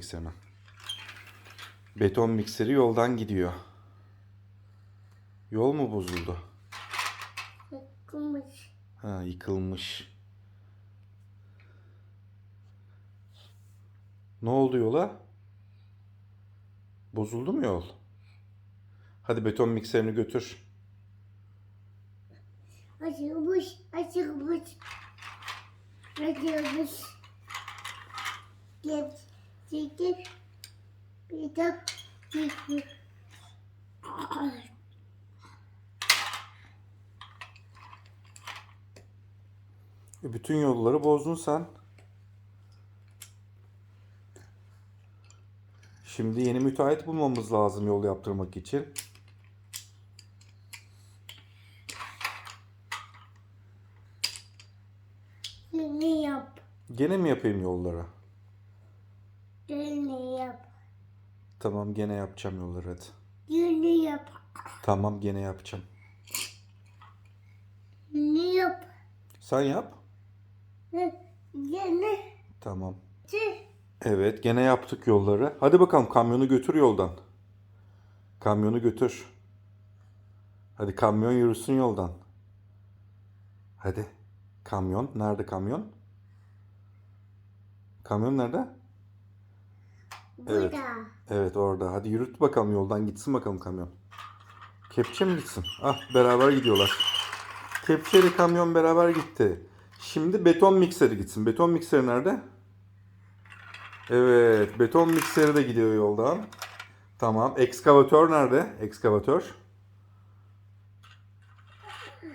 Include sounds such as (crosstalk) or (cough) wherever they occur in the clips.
mikserine. Beton mikseri yoldan gidiyor. Yol mu bozuldu? Yıkılmış. Ha yıkılmış. Ne oldu yola? Bozuldu mu yol? Hadi beton mikserini götür. Açılmış. Açılmış. Açılmış. Gel. De çekil. E, bütün yolları bozdun sen. Şimdi yeni müteahhit bulmamız lazım yol yaptırmak için. Yeni yap. Gene mi yapayım yolları? Yeni yap. Tamam gene yapacağım yolları hadi. Yeni yap. Tamam gene yapacağım. Yeni yap. Sen yap. Yeni. Tamam. Evet gene yaptık yolları. Hadi bakalım kamyonu götür yoldan. Kamyonu götür. Hadi kamyon yürüsün yoldan. Hadi. Kamyon. Nerede kamyon? Kamyon nerede? Evet. Burada. Evet orada. Hadi yürüt bakalım yoldan gitsin bakalım kamyon. Kepçe mi gitsin? Ah beraber gidiyorlar. Kepçe ile kamyon beraber gitti. Şimdi beton mikseri gitsin. Beton mikseri nerede? Evet beton mikseri de gidiyor yoldan. Tamam. Ekskavatör nerede? Ekskavatör.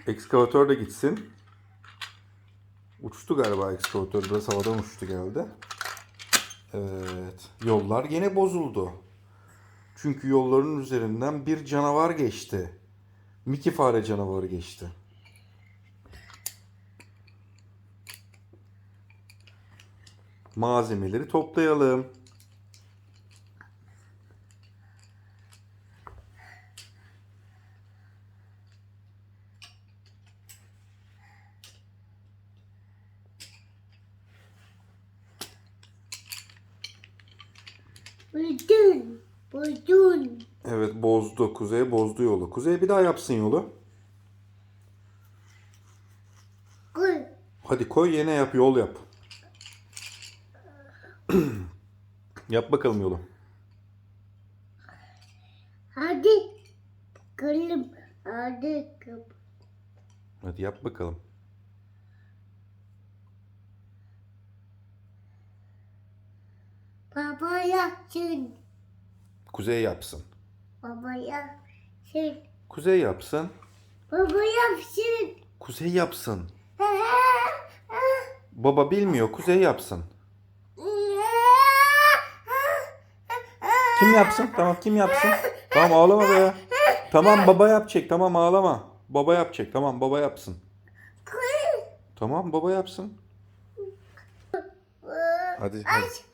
Ekskavatör de gitsin. Uçtu galiba ekskavatör. Biraz havadan uçtu geldi. Evet. Yollar yine bozuldu. Çünkü yolların üzerinden bir canavar geçti. Mickey fare canavarı geçti. Malzemeleri toplayalım. Buldun. Buldun. Evet bozdu. Kuzey bozdu yolu. Kuzey bir daha yapsın yolu. Koy. Hadi koy yine yap yol yap. (clears throat) yap bakalım yolu. Hadi. Bakalım. Hadi. Hadi yap bakalım. Baba yapsın. Kuzey yapsın. Baba yapsın. Kuzey yapsın. Baba yapsın. Kuzey yapsın. (laughs) Baba bilmiyor. Kuzey yapsın. Kim yapsın? Tamam kim yapsın? Tamam ağlama be. Tamam baba yapacak. Tamam ağlama. Baba yapacak. Tamam baba yapsın. Tamam baba yapsın. Hadi. hadi.